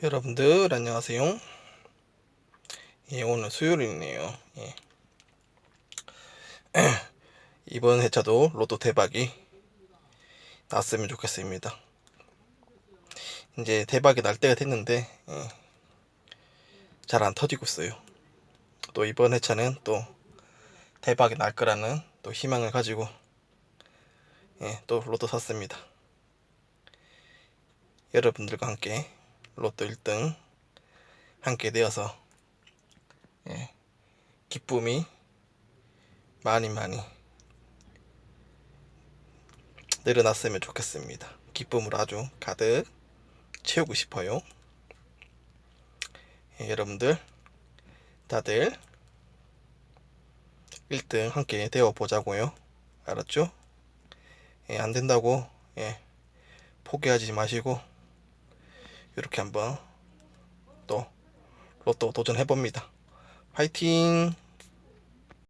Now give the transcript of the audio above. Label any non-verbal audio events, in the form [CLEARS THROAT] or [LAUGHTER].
여러분들 안녕하세요. 예, 오늘 수요일이네요. 예. [CLEARS THROAT] 이번 회차도 로또 대박이 났으면 좋겠습니다. 이제 대박이 날 때가 됐는데 예. 잘안 터지고 있어요. 또 이번 회차는 또 대박이 날 거라는 또 희망을 가지고 예, 또 로또 샀습니다. 여러분들과 함께 로또 1등 함께 되어서 예, 기쁨이 많이 많이 늘어났으면 좋겠습니다. 기쁨으로 아주 가득 채우고 싶어요. 예, 여러분들 다들 1등 함께 되어 보자고요. 알았죠? 예, 안 된다고 예, 포기하지 마시고 이렇게 한번 또 로또 도전해 봅니다. 화이팅!